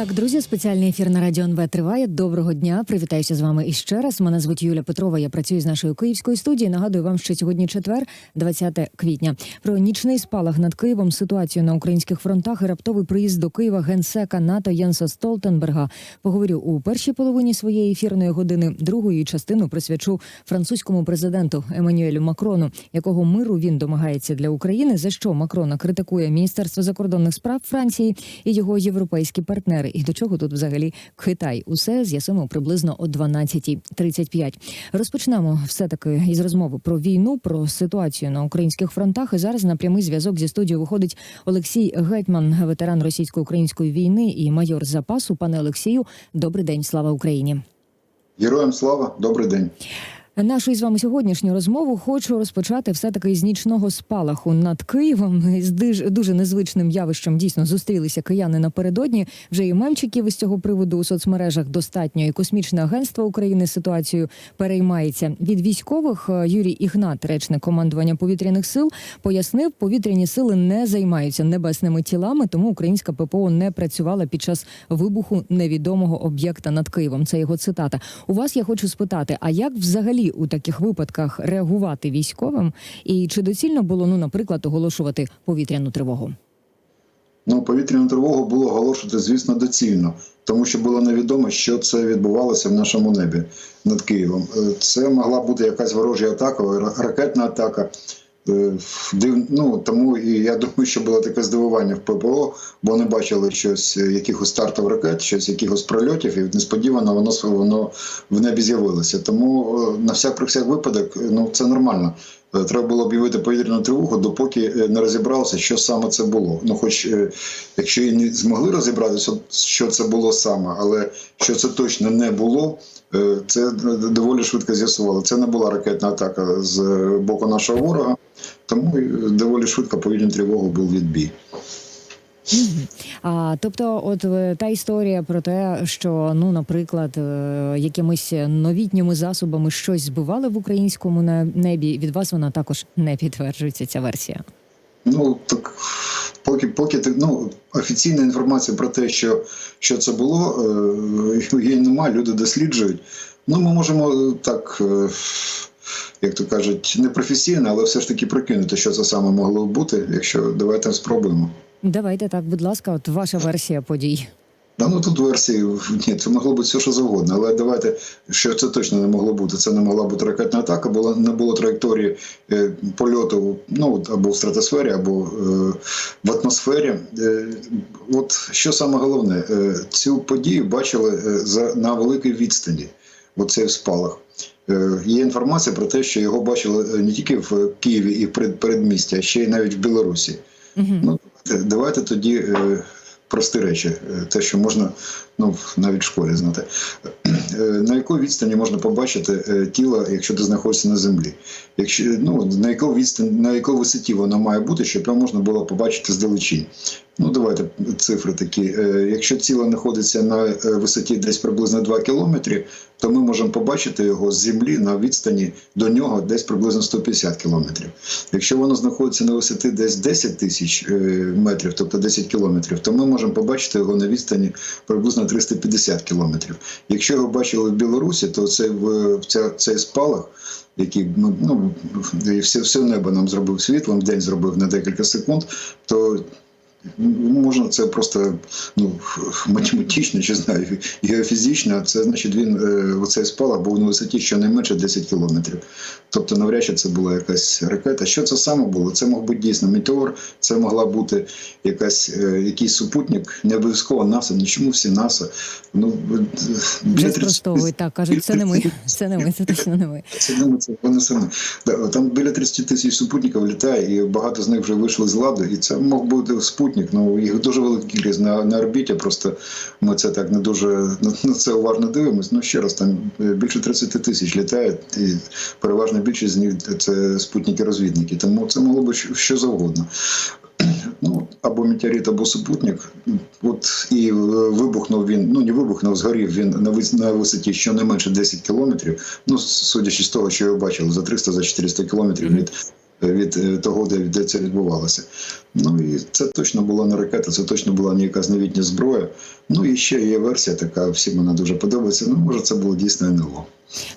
Так, друзі, спеціальний ефір на радіо НВ триває. Доброго дня. Привітаюся з вами іще раз. Мене звуть Юля Петрова. Я працюю з нашої київської студії. Нагадую вам, що сьогодні четвер, 20 квітня. Про нічний спалах над Києвом, ситуацію на українських фронтах і раптовий приїзд до Києва генсека НАТО Єнса Столтенберга. Поговорю у першій половині своєї ефірної години. Другою частину присвячу французькому президенту Еммануелю Макрону, якого миру він домагається для України. За що Макрона критикує Міністерство закордонних справ Франції і його європейські партнери. І до чого тут взагалі Китай? Усе з'ясуємо приблизно о 12.35. Розпочнемо все таки із розмови про війну, про ситуацію на українських фронтах. І зараз на прямий зв'язок зі студією виходить Олексій Гетьман, ветеран російсько-української війни і майор запасу. Пане Олексію, добрий день, слава Україні. Героям слава, добрий день. Нашу із вами сьогоднішню розмову хочу розпочати все таки з нічного спалаху над Києвом. З дуже незвичним явищем дійсно зустрілися кияни напередодні. Вже і мемчиків із цього приводу у соцмережах достатньо. І космічне агентство України ситуацією переймається. Від військових е, Юрій Ігнат, речник командування повітряних сил, пояснив, повітряні сили не займаються небесними тілами, тому українська ППО не працювала під час вибуху невідомого об'єкта над Києвом. Це його цитата. У вас я хочу спитати: а як взагалі у таких випадках реагувати військовим? І чи доцільно було, ну, наприклад, оголошувати повітряну тривогу? Ну, повітряну тривогу було оголошувати, звісно, доцільно, тому що було невідомо, що це відбувалося в нашому небі над Києвом. Е, Це могла бути якась ворожа атака, ракетна атака. Е. Ну, тому і я думаю, що було таке здивування в ППО, бо вони бачили щось, е, якихось стартів ракет, щось якихось прольотів, і несподівано воно воно в небі з'явилося. Тому е, на всяк про всяк випадок, ну це нормально. Е, Треба було об'явити повітряну тривогу, допоки е, не розібралося, що саме це було. Ну, хоч е, якщо і не змогли розібратися, що це було саме, але що це точно не було, це доволі швидко з'ясували. Це не була ракетна атака з боку нашого ворога, тому доволі швидко повітряну тривогу був відбій. А тобто, от е, та історія про те, що ну, наприклад, е, якимись новітніми засобами щось збивали в українському небі. Від вас вона також не підтверджується. Ця версія. Ну так поки поки ну, офіційна інформація про те, що, що це було, е, її немає, люди досліджують. Ну, ми можемо так, як то кажуть, не професійно, але все ж таки прикинути, що це саме могло бути, якщо давайте спробуємо. Давайте так, будь ласка, от ваша версія подій. Да, ну тут версії ні, це могло бути все, що завгодно. Але давайте, що це точно не могло бути. Це не могла бути ракетна атака, була не було траєкторії е, польоту ну або в стратосфері, або е, в атмосфері. Е, от що саме головне, е, цю подію бачили е, за на великій відстані. Оцей спалах. Е, Є інформація про те, що його бачили е, не тільки в Києві і в передмісті, а ще й навіть в Білорусі. Мгм. Ну, давайте- давайте тоді е, прості речі, Е, те, що можна ну, навіть в школі знати. Е, на якій відстані можна побачити е, тіло, якщо ти знаходишся на землі? Якщо, ну, на, якій відстані, на якій висоті воно має бути, щоб його можна було побачити здалечінь? Ну, давайте цифри такі. Е, Якщо тіло знаходиться на е, висоті десь приблизно 2 кілометри, то ми можемо побачити його з землі на відстані до нього десь приблизно 150 кілометрів. Якщо воно знаходиться на висоті десь 10 тисяч е, метрів, тобто 10 кілометрів, то ми можемо побачити його на відстані приблизно 350 кілометрів. Якщо його бачили в Білорусі, то це в, в ця, цей спалах, який ну, ну, все, все небо нам зробив світлом, день зробив на декілька секунд, то Можна це просто ну, математично, чи знаю, геофізично. Це значить він е, оцей спалах був на висоті щонайменше 10 кілометрів. Тобто, навряд чи це була якась ракета. Що це саме було? Це мог бути дійсно метеор, це могла бути якась, е, якийсь супутник, не обов'язково НАСА, нічому всі НАСА. Ну, Вже спростовують так, кажуть, це не ми, це не ми, це точно не ми. це не це вони самі. Там біля 30 тисяч супутників літає, і багато з них вже вийшли з ладу. І це мог бути спутник. Ну їх дуже велика кількість на, на орбіті. Просто ми це так не дуже на, це уважно дивимось. Ну ще раз, там е, більше 30 тисяч літають, і переважна більшість з них це спутники-розвідники. Тому це могло бути що- завгодно. Ну, або метеорит, або супутник. От і е, вибухнув він, ну не вибухнув, згорів він на на висоті щонайменше 10 кілометрів. Ну, судячи з того, що його бачили за 300 за 400 кілометрів від від е, того, де, де це відбувалося. Ну і це точно була не ракета, це точно була не якась новітня зброя. Ну і ще є версія така, всім вона дуже подобається. Ну, може, це було дійсно НЛО.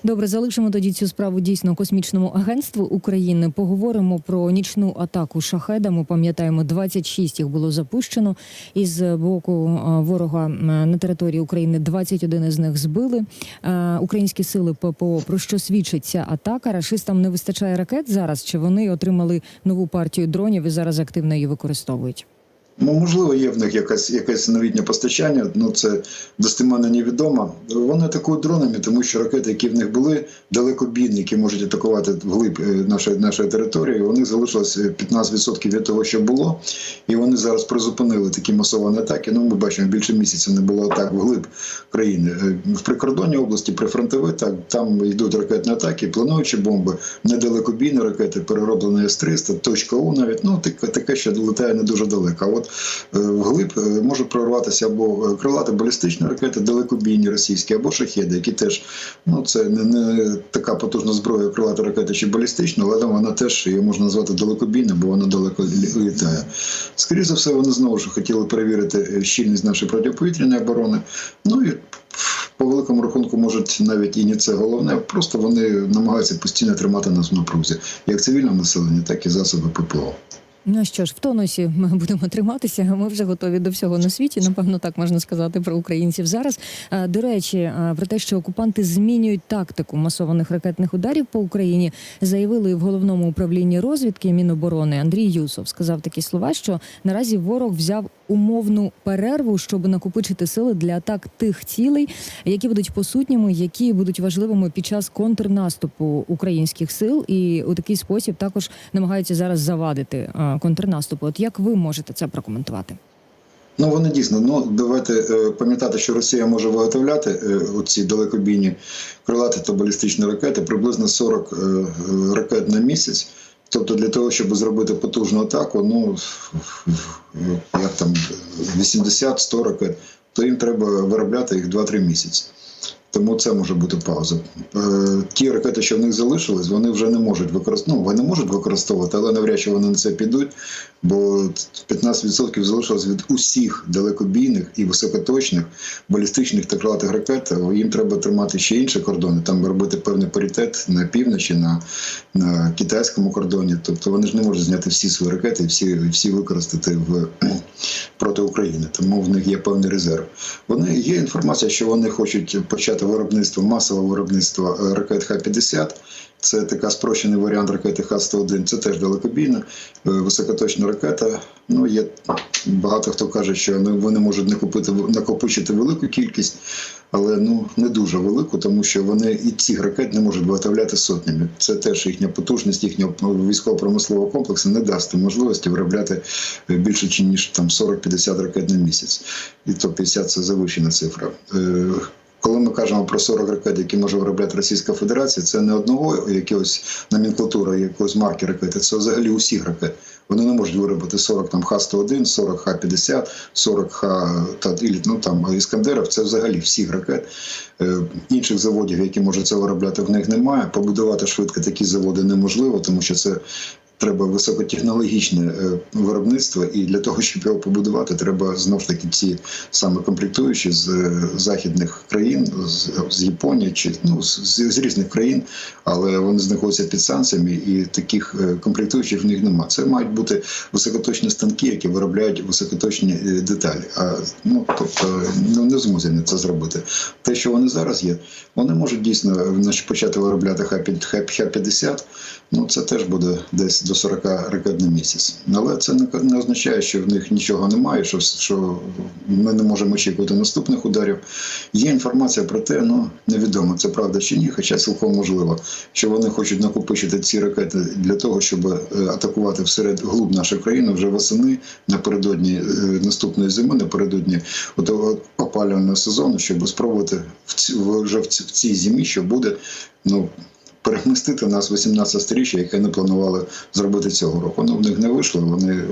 Добре, залишимо тоді цю справу дійсно космічному агентству України. Поговоримо про нічну атаку шахедами. Пам'ятаємо, 26 їх було запущено із боку ворога на території України. 21 із них збили. Українські сили ППО про що свідчить ця атака? Рашистам не вистачає ракет зараз. Чи вони отримали нову партію дронів і зараз активно її використовують? Ну, можливо, є в них якась якесь новітнє постачання, ну це достеменно невідомо. Вони атакують дронами, тому що ракети, які в них були, далекобійні, які можуть атакувати вглиб е, нашої нашої території, у них залишилось е, 15% від того, що було, і вони зараз призупинили такі масовані атаки. Ну, ми бачимо, більше місяця не було атак вглиб країни. Е, В прикордонній області, прифронтові, так там йдуть ракетні атаки, плануючі бомби, недалекобійні ракети, перероблені С-300, точка У навіть ну таке, таке, що долетає не дуже далеко. А от е, вглиб е, може прорватися або е, крилати балістичні ракети, далекобійні російські, або шахеди, які теж ну це не, не така потужна зброя, крилата ракета чи балістична, але вона теж її можна назвати далекобійною, бо вона далеко літає. Скоріше за все, вони знову ж хотіли перевірити щільність нашої протиповітряної оборони. Ну і по великому рахунку, можуть навіть і не це головне, просто вони намагаються постійно тримати нас в напрузі, як цивільне населення, так і засоби ППО. Ну що ж, в тонусі ми будемо триматися. Ми вже готові до всього на світі. Напевно, так можна сказати про українців зараз. До речі, про те, що окупанти змінюють тактику масованих ракетних ударів по Україні, заявили в головному управлінні розвідки Міноборони Андрій Юсов. Сказав такі слова, що наразі ворог взяв умовну перерву, щоб накопичити сили для атак тих цілей, які будуть посутніми, які будуть важливими під час контрнаступу українських сил, і у такий спосіб також намагаються зараз завадити контрнаступу. От як ви можете це прокоментувати? Ну вони дійсно. Ну давайте е, пам'ятати, що Росія може виготовляти е, оці далекобійні крилаті та балістичні ракети приблизно 40 е, е, ракет на місяць. Тобто для того, щоб зробити потужну атаку, ну як там 80-100 ракет, то їм треба виробляти їх 2-3 місяці. Тому це може бути пауза. Е, Ті ракети, що в них залишились, вони вже не можуть використовувати. Ну, вони можуть використовувати, але навряд чи вони на це підуть, бо 15% залишилось від усіх далекобійних і високоточних балістичних та крилатих ракет. Їм треба тримати ще інші кордони, там робити певний паритет на півночі, на, на китайському кордоні. Тобто вони ж не можуть зняти всі свої ракети і всі, всі використати в проти України. Тому в них є певний резерв. Вони є інформація, що вони хочуть почати виробництво, масове виробництво е, ракет Х-50. Це така спрощений варіант ракети Х-101. Це теж далекобійна, е, високоточна ракета. Ну, є багато хто каже, що ну, вони можуть накопити, накопичити велику кількість, але ну, не дуже велику, тому що вони і цих ракет не можуть виготовляти сотнями. Це теж їхня потужність, їхнього військово-промислового комплексу не дасть можливості виробляти е, більше ніж там 40-50 ракет на місяць. І то 50 – це завищена цифра. Коли ми кажемо про 40 ракет, які може виробляти Російська Федерація, це не одного якогось номенклатури, якогось марки ракети, це взагалі усіх ракет. Вони не можуть виробити 40 там Х-101, 40 Х-50, 40 Х та ну, там Іскандерів. Це взагалі всіх ракет. Е, інших заводів, які можуть це виробляти, в них немає. Побудувати швидко такі заводи неможливо, тому що це. Треба високотехнологічне е, виробництво, і для того, щоб його побудувати, треба знов ж таки ці саме комплектуючі з е, західних країн, з, з Японії чи ну з, з різних країн, але вони знаходяться під санкціями, і таких е, комплектуючих в них немає. Це мають бути високоточні станки, які виробляють високоточні деталі. А ну тобто ну, не вони це зробити. Те, що вони зараз є, вони можуть дійсно почати виробляти Х-50, ну це теж буде десь до 40 ракет на місяць. Але це не, означає, що в них нічого немає, що, що ми не можемо очікувати наступних ударів. Є інформація про те, ну невідомо, це правда чи ні, хоча цілком можливо, що вони хочуть накопичити ці ракети для того, щоб е, атакувати всеред глуб нашої країни вже восени напередодні е, наступної зими, напередодні отого опалювального сезону, щоб спробувати в вже в цій зимі, що буде, ну перемістити нас в 18 сторіччя, яке не планували зробити цього року. Ну, в них не вийшло, вони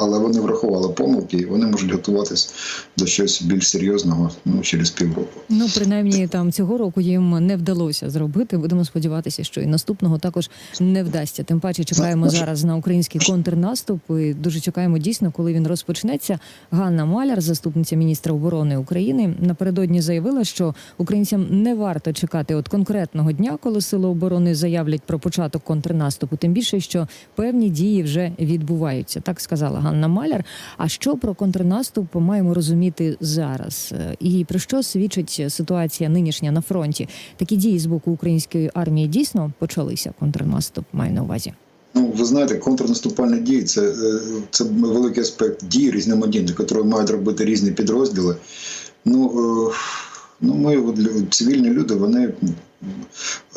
але вони врахували помилки і вони можуть готуватись до щось більш серйозного ну, через півроку. Ну, принаймні, там цього року їм не вдалося зробити. Будемо сподіватися, що і наступного також не вдасться. Тим паче чекаємо зараз на український контрнаступ. І дуже чекаємо дійсно, коли він розпочнеться. Ганна Маляр, заступниця міністра оборони України, напередодні заявила, що українцям не варто чекати от конкретного дня, коли сили оборони заявлять про початок контрнаступу. Тим більше, що певні дії вже відбуваються. Так сказала Ганна Маляр. А що про контрнаступ маємо розуміти зараз? Е, І про що свідчить ситуація нинішня на фронті? Такі дії з боку української армії дійсно почалися. Контрнаступ маю на увазі. Ну, ви знаєте, контрнаступальні дії це, е, це великий аспект дій різноманітних, які мають робити різні підрозділи. Ну, е, ну ми, цивільні люди, вони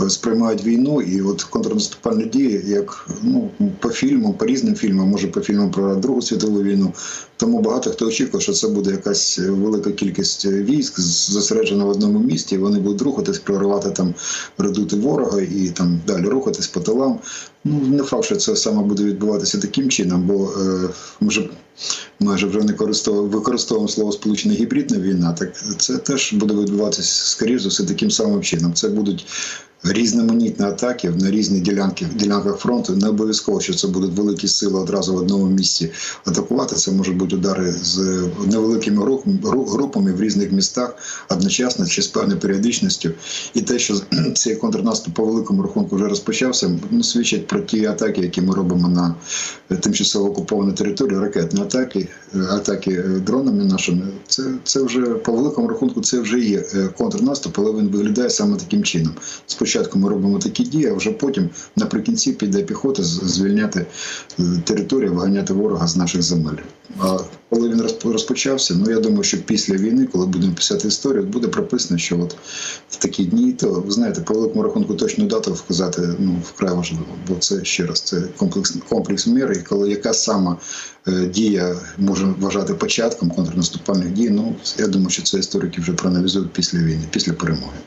сприймають війну і от контрнаступальні дії, як ну, по фільмам, по різним фільмам, може по фільмам про Другу світову війну. Тому багато хто очікував, що це буде якась велика кількість військ зосереджена в одному місті. Вони будуть рухатись, проривати там редути ворога і там далі рухатись по тилам. Ну не факт, що це саме буде відбуватися таким чином, бо е, ми вже майже вже не користовуємо використовуємо слово сполучена гібридна війна. Так це теж буде відбуватися скоріш за все таким самим чином. Це будуть різноманітні атаки на різні ділянки ділянках фронту. Не обов'язково, що це будуть великі сили одразу в одному місці атакувати. Це можуть бути удари з невеликими групами в різних містах одночасно чи з певною періодичністю. І те, що цей контрнаступ по великому рахунку вже розпочався, ну свідчить про ті атаки, які ми робимо на тимчасово окупованій території, ракетні атаки, е, атаки е, дронами нашими. Це, це вже по великому рахунку, це вже є е, контрнаступ, але він виглядає саме таким чином. Спочатку ми робимо такі дії, а вже потім наприкінці піде піхота звільняти е, територію, виганяти ворога з наших земель. А коли він розпочався, ну я думаю, що після війни, коли будемо писати історію, буде прописано, що от в такі дні, то ви знаєте, по великому рахунку точну дату вказати ну вкрай важливо, бо це ще раз це комплекс комплекс мір, і коли яка сама е, дія може вважати початком контрнаступальних дій. Ну я думаю, що це історики вже проаналізують після війни, після перемоги.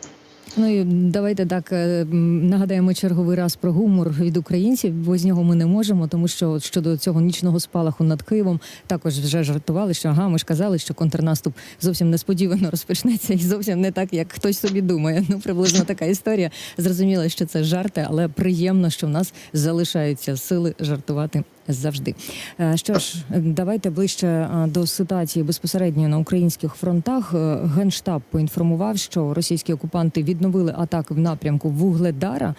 Ну і давайте так е, нагадаємо черговий раз про гумор від українців, бо з нього ми не можемо, тому що щодо цього нічного спалаху над Києвом також вже жартували, що ага, ми ж казали, що контрнаступ зовсім несподівано розпочнеться і зовсім не так, як хтось собі думає. Ну приблизно така історія. Зрозуміло, що це жарти, але приємно, що в нас залишаються сили жартувати. Завжди Е, що ж, давайте ближче е, до ситуації безпосередньо на українських фронтах. Е, Генштаб поінформував, що російські окупанти відновили атаки в напрямку Вугледара.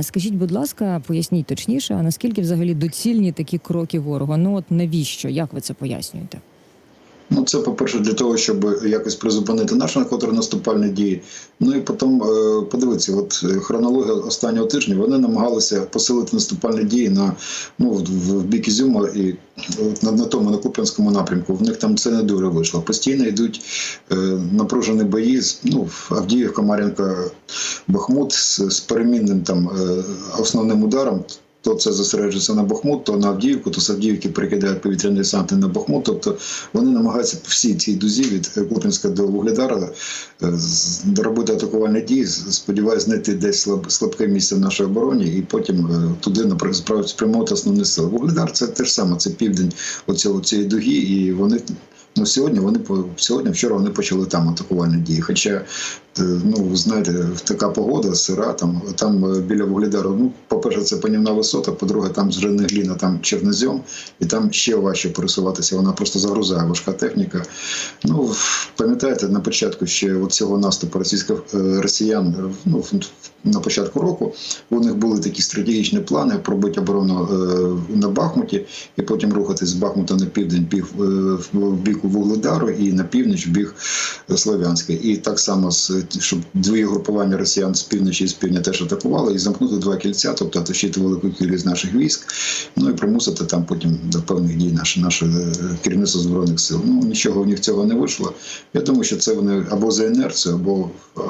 Скажіть, будь ласка, поясніть точніше, а наскільки взагалі доцільні такі кроки ворога? Ну от навіщо? Як ви це пояснюєте? Ну, це, по-перше, для того, щоб якось призупинити наші контрнаступальні дії. Ну і потім е, подивитися, от е, хронологія останнього тижня вони намагалися посилити наступальні дії на ну в, бік Ізюма і на, на тому на Куп'янському напрямку. В них там це не дуже вийшло. Постійно йдуть е, напружені бої. Ну, Авдіївка, Мар'їнка, Бахмут з, з перемінним там е, основним ударом. То це зосереджується на Бахмут, то на Авдіївку, то з Авдіївки перекидають повітряні десанти на Бахмут. Тобто вони намагаються всі цій дузі від Купінська до Вугледара е, робити атакувальні дії. Сподіваюсь, знайти десь слаб, слабке місце в нашій обороні і потім е, туди спрямувати основні сили. Вугледар це те ж саме, це південь оцього цієї дуги, і вони. Ну, сьогодні вони сьогодні, вчора вони почали там атакувальні дії. Хоча, ну знаєте, така погода, сира, там там е, біля вугледару. Ну, по-перше, це панівна висота, по-друге, там вже не гліна, там чернозем, і там ще важче пересуватися. Вона просто загрузає важка техніка. Ну, пам'ятаєте, на початку ще от цього наступу російських е, росіян, е, ну, на початку року у них були такі стратегічні плани пробити оборону е, на Бахмуті і потім рухатись з Бахмута на південь пів, е, в бік Вугледару і на північ в бік Слов'янська. І так само, з- щоб дві групування росіян з півночі і з півдня теж атакували і замкнути два кільця, тобто оточити велику кількість наших військ, ну і примусити там потім до певних дій наше, наше керівництво збройних сил. Ну нічого в них цього не вийшло. Я думаю, що це вони або за інерцію, або е,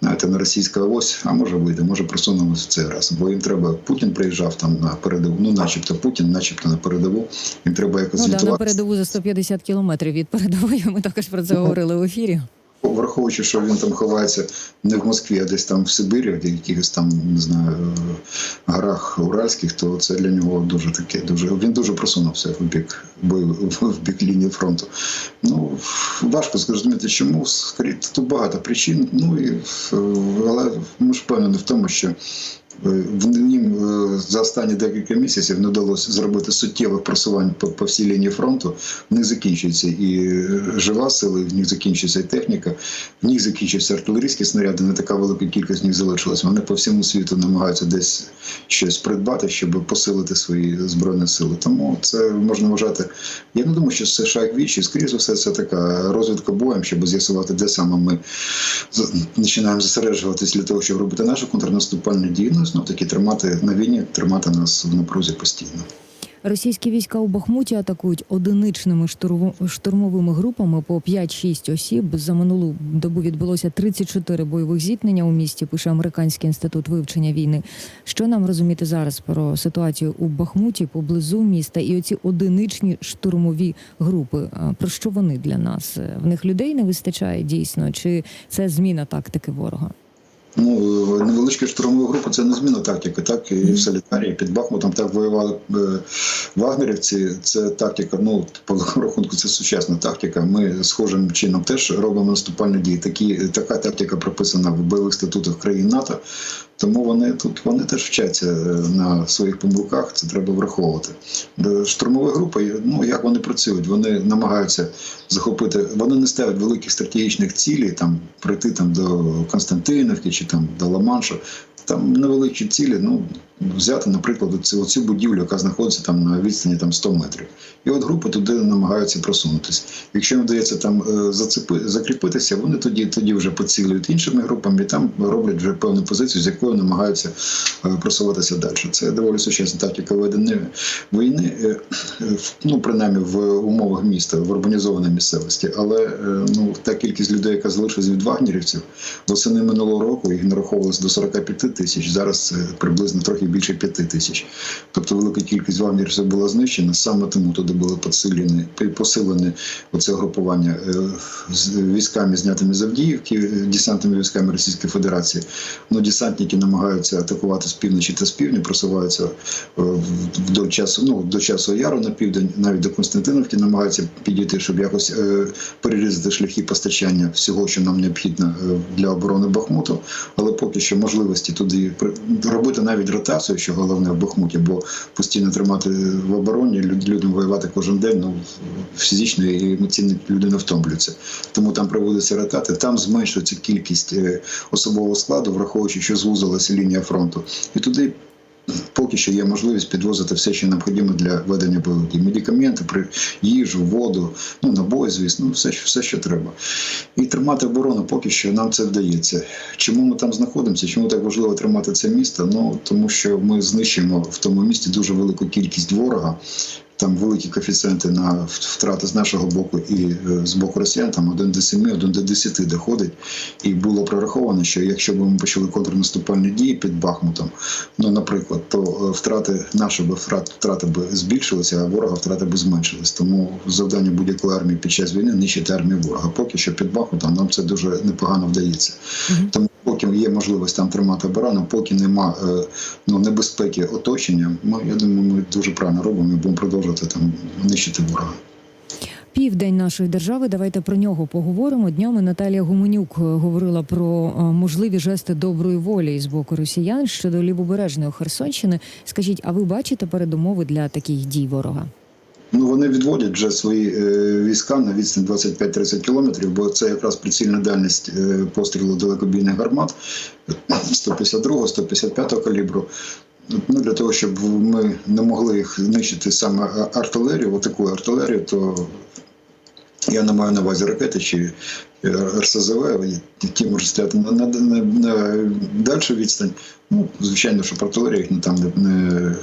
знаєте, на російська ось, а може вийде, може просунемося в цей раз. Бо їм треба Путін приїжджав там на передову, ну начебто Путін, начебто на передову. Їм треба якось Ну да, на передову за 150 кілометрів від передової. Ми також про це говорили в ефірі. Враховуючи, що він там ховається не в Москві, а десь там в Сибирі, в якихось там не знаю е, горах Уральських, то це для нього дуже таке. Дуже він дуже просунувся в бік в бік лінії фронту. Ну важко зрозуміти, чому тут багато причин. Ну і е, але ми ж впевнені в тому, що. Е, в ним е, за останні декілька місяців не вдалося зробити суттєвих просувань по, по всій лінії фронту. В них закінчується і е, жива сила, в них закінчується і техніка, в них закінчуються артилерійські снаряди. Не така велика кількість них залишилась. Вони по всьому світу намагаються десь щось придбати, щоб посилити свої збройні сили. Тому це можна вважати. Я не думаю, що це шаг вічі. Скоріше за все, це така розвідка боєм, щоб з'ясувати, де саме ми починаємо зосереджуватись для того, щоб робити нашу контрнаступальну дію. Знов таки тримати на війні, тримати нас в напрузі постійно. Російські війська у Бахмуті атакують одиничними штурмовими групами по 5-6 осіб. За минулу добу відбулося 34 бойових зіткнення у місті. Пише американський інститут вивчення війни. Що нам розуміти зараз про ситуацію у Бахмуті поблизу міста і оці одиничні штурмові групи? Про що вони для нас? В них людей не вистачає дійсно, чи це зміна тактики ворога? Ну, невеличкі штурмові група це не зміна тактики. Так і в Солітарі, і під Бахмутом так воювали е, вагнерівці. Це тактика. Ну по рахунку, це сучасна тактика. Ми схожим чином теж робимо наступальні дії. Такі така тактика прописана в бойових статутах країн НАТО. Тому вони тут вони теж вчаться е, на своїх помилках. Це треба враховувати. Штурмові групи, ну як вони працюють? Вони намагаються захопити. Вони не ставлять великих стратегічних цілей, там прийти там до Константинівки чи там до Ла-Маншу. Там невеликі цілі, ну взяти, наприклад, оцю, оцю будівлю, яка знаходиться там на відстані там 100 метрів. І от групи туди намагаються просунутися. Якщо їм вдається там е, зацепи, закріпитися, вони тоді, тоді вже поцілюють іншими групами і там роблять вже певну позицію, з якою намагаються е, просуватися далі. Це доволі сучасна тактика ведення війни, е, е, ну принаймні в умовах міста, в урбанізованій місцевості. Але ну та кількість людей, яка залишилась від вагнерівців, восени минулого року їх нараховувалося до 45 тисяч. Зараз це приблизно трохи більше 5 тисяч. Тобто велика кількість вагнерівців була знищена. Саме тому туди було посилені посилене оце групування з військами, знятими з Авдіївки, десантними військами Російської Федерації. Ну, десантники намагаються атакувати з півночі та з півдня, просуваються е, вдоль часу, ну до часу яру на південь, навіть до Константиновки намагаються підійти, щоб якось е, перерізати шляхи постачання всього, що нам необхідно е, для оборони Бахмуту. Але поки що можливості туди робити навіть ротацію, що головне в Бахмуті, бо постійно тримати в обороні людям воювати кожен день. Ну фізично і емоційно людина втомлюється. Тому там проводиться ротація, там зменшується кількість е, особового складу, враховуючи, що звузилася лінія фронту, і туди. Поки що є можливість підвозити все, що необхідно для ведення бойових дій. Медикаменти, їжу, воду, ну набої, звісно, все, все, що треба. І тримати оборону поки що нам це вдається. Чому ми там знаходимося? Чому так важливо тримати це місто? Ну тому що ми знищуємо в тому місті дуже велику кількість ворога. Там великі коефіцієнти на втрати з нашого боку і е, з боку росіян, там один до 7, один до 10 доходить. І було прораховано, що якщо б ми почали контрнаступальні дії під Бахмутом, ну, наприклад, то е, втрати наші втрат, втрати би збільшилися, а ворога втрати би зменшились. Тому завдання будь-якої армії під час війни нищити армію ворога. Поки що під Бахмутом нам це дуже непогано вдається. Тому поки є можливість там тримати оборону, поки нема е, ну, небезпеки оточення, ми, я думаю, ми дуже правильно робимо і будемо продовжувати там нищити ворога. Південь нашої держави. Давайте про нього поговоримо. Днями Наталія Гуменюк е, говорила про е, можливі жести доброї волі з боку росіян щодо лівобережної Херсонщини. Скажіть, а ви бачите передумови для таких дій ворога? Ну, вони відводять вже свої е, війська на відстань 25-30 кілометрів, бо це якраз прицільна дальність е, пострілу далекобійних гармат 152-155 калібру. Ну, для того, щоб ми не могли їх нищити саме артилерію, отаку артилерію, то я не маю на увазі ракети чи е, РСЗВ, які можуть стояти на, на, на, на дальшу відстань. Ну, звичайно, що артилерія їх не там не,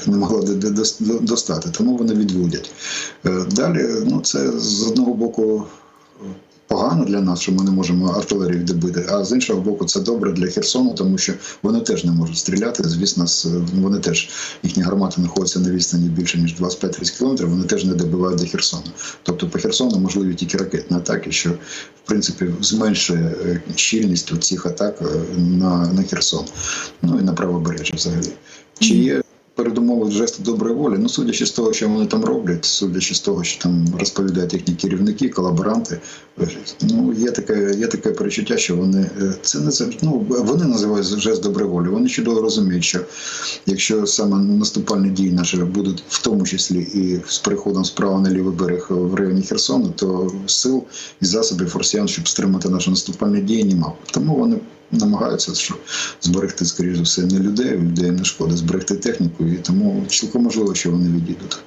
не, могла до- до- до- достати, тому вони відводять. Е, Далі, ну це з одного боку погано для нас, що ми не можемо артилерію добити. А з іншого боку, це добре для Херсону, тому що вони теж не можуть стріляти. Звісно, з- вони теж їхні гармати знаходяться на відстані більше ніж 25-30 кілометрів. Вони теж не добивають до Херсону. Тобто по Херсону можливі тільки ракетні атаки, що в принципі зменшує е, щільність цих атак е, на, на Херсон, ну і на правобережжя взагалі. Чи є передумови жесту доброї волі? Ну, судячи з того, що вони там роблять, судячи з того, що там розповідають їхні керівники, колаборанти, е, ну є таке, є таке перечуття, що вони е, це не ну, вони називають жест доброї волі. Вони чудово розуміють, що якщо саме наступальні дії наші будуть в тому числі і з переходом справа на лівий берег в районі Херсону, то сил і засобів росіян, щоб стримати наші наступальні дії, немає. Тому вони намагаються що зберегти, скоріш за все, не людей, людей не шкода, зберегти техніку, і тому цілком можливо, що вони відійдуть.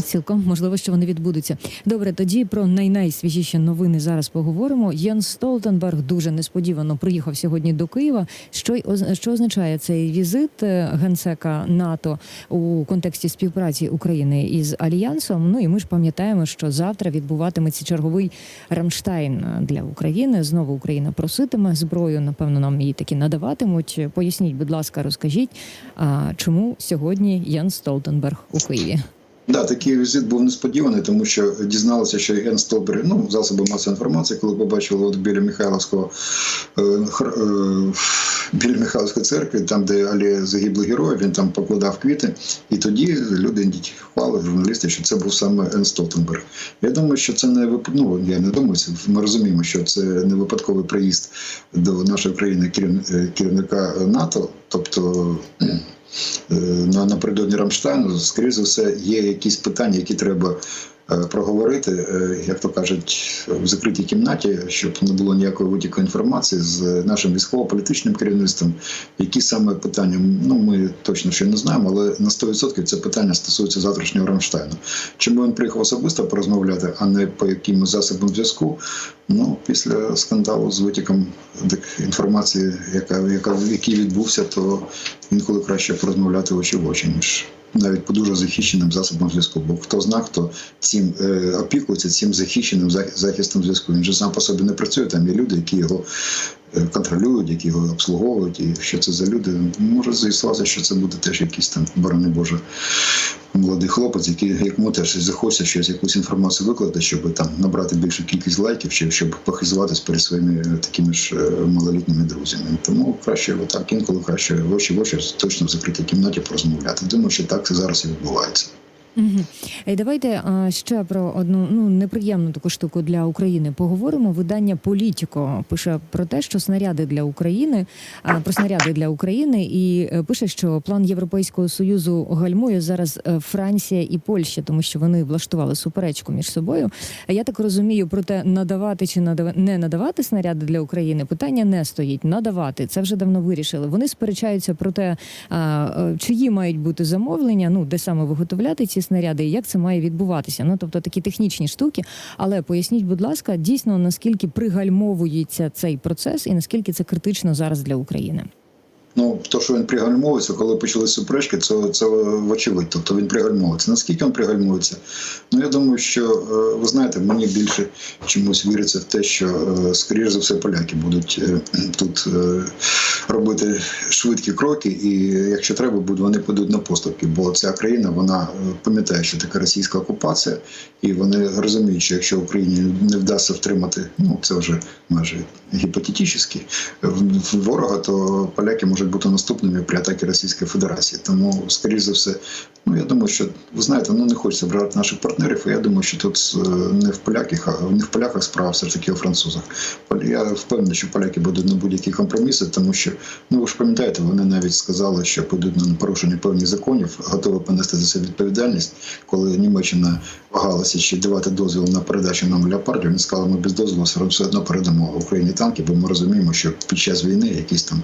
Цілком можливо, що вони відбудуться. Добре, тоді про най-найсвіжіші новини зараз поговоримо. Єн Столтенберг дуже несподівано приїхав сьогодні до Києва. Що що означає цей візит е, генсека НАТО у контексті співпраці України із альянсом? Ну і ми ж пам'ятаємо, що завтра відбуватиметься черговий Рамштайн для України. Знову Україна проситиме зброю. Напевно, нам її таки надаватимуть. Поясніть, будь ласка, розкажіть, а чому сьогодні Єн Столтенберг у Києві? Да, такий візит був несподіваний, тому що дізналися, що Ен Столберг, ну, засоби масової інформації, коли побачили от біля Михайловського е, е, біля Михайловської церкви, там, де алея загиблих героїв, він там покладав квіти. І тоді люди впали, журналісти, що це був саме Ен Столтенберг. Я думаю, що це не вип... ну, я не думаю, ми розуміємо, що це не випадковий приїзд до нашої країни е, керівника НАТО, тобто. Е, на напередодні Рамштайну, скоріше за все, є якісь питання, які треба проговорити, е, як то кажуть, в закритій кімнаті, щоб не було ніякої витіку інформації з нашим військово-політичним керівництвом. Які саме питання, ну ми точно ще не знаємо, але на 100% це питання стосується завтрашнього Рамштайну. Чому він приїхав особисто порозмовляти, а не по якимось засобам зв'язку? Ну, після скандалу з витіком інформації, яка, яка, який відбувся, то інколи краще порозмовляти очі в очі, ніж навіть по дуже захищеним засобам зв'язку. Бо хто зна, хто цим е, опікується цим захищеним зах- захистом зв'язку. Він же сам по собі не працює. Там є люди, які його контролюють, які його обслуговують. І що це за люди? Може з'ясуватися, що це буде теж якийсь там, борони Боже, молодий хлопець, який якому теж захочеться щось, якусь інформацію викладати, щоб там набрати більшу кількість лайків, чи щоб похизуватись перед своїми е, такими ж е, малолітніми друзями. Тому краще отак, інколи краще в очі в очі точно в закритій кімнаті порозмовляти. Думаю, що так це зараз і відбувається. Угу. І давайте а, ще про одну ну неприємну таку штуку для України поговоримо. Видання Політіко пише про те, що снаряди для України, а, про снаряди для України, і е, пише, що план Європейського союзу гальмує зараз е, Франція і Польща, тому що вони влаштували суперечку між собою. Я так розумію, про те, надавати чи не надавати снаряди для України, питання не стоїть. Надавати це вже давно вирішили. Вони сперечаються про те, а, е, чиї мають бути замовлення, ну де саме виготовляти ці снаряди, і як це має відбуватися. Ну тобто такі технічні штуки. Але поясніть, будь ласка, дійсно наскільки пригальмовується цей процес, і наскільки це критично зараз для України. Ну, то, що він пригальмовується, коли почали суперечки, це, це вочевидь. Тобто він пригальмовується. Наскільки він пригальмовується? Ну, я думаю, що е, ви знаєте, мені більше чомусь віриться в те, що, е, скоріш за все, поляки будуть е, тут робити швидкі кроки, і якщо треба вони підуть на поступки. Бо ця країна вона пам'ятає, що таке російська окупація, і вони розуміють, що якщо Україні не вдасться втримати, ну це вже майже гіпотетично, ворога, то поляки можуть бути наступними при атаці Російської Федерації. Тому, скоріш за все, ну я думаю, що ви знаєте, ну не хочеться брати наших партнерів. і Я думаю, що тут е, не в поляках, а не в поляках справа все ж таки у французах. Я впевнений, що поляки будуть на будь-які компроміси, тому що ну ви ж пам'ятаєте, вони навіть сказали, що підуть на порушення певних законів, готові понести за це відповідальність, коли Німеччина вагалася чи давати дозвіл на передачу нам леопардів. Вони сказали, ми без дозволу все одно передамо Україні танки, бо ми розуміємо, що під час війни якісь там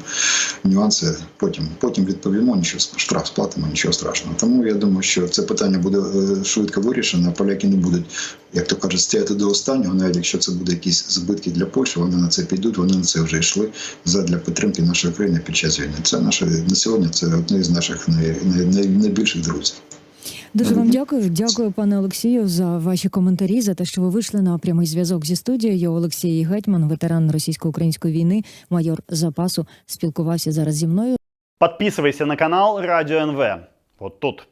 нюанси потім потім відповімо, нічого штраф сплатимо, нічого страшного. Тому я думаю, що це питання буде е, швидко вирішено. а Поляки не будуть, як то кажуть, стояти до останнього, навіть якщо це буде якісь збитки для Польщі, вони на це підуть. Вони на це вже йшли задля підтримки нашої країни під час війни. Це наше на сьогодні. Це одне з наших най, най, най, найбільших друзів. Дуже вам дякую. Дякую, пане Олексію, за ваші коментарі, за те, що ви вийшли на прямий зв'язок зі студією. Олексій Гетьман, ветеран російсько-української війни, майор запасу, спілкувався зараз зі мною. Подписывайся на канал Радио НВ. Вот тут.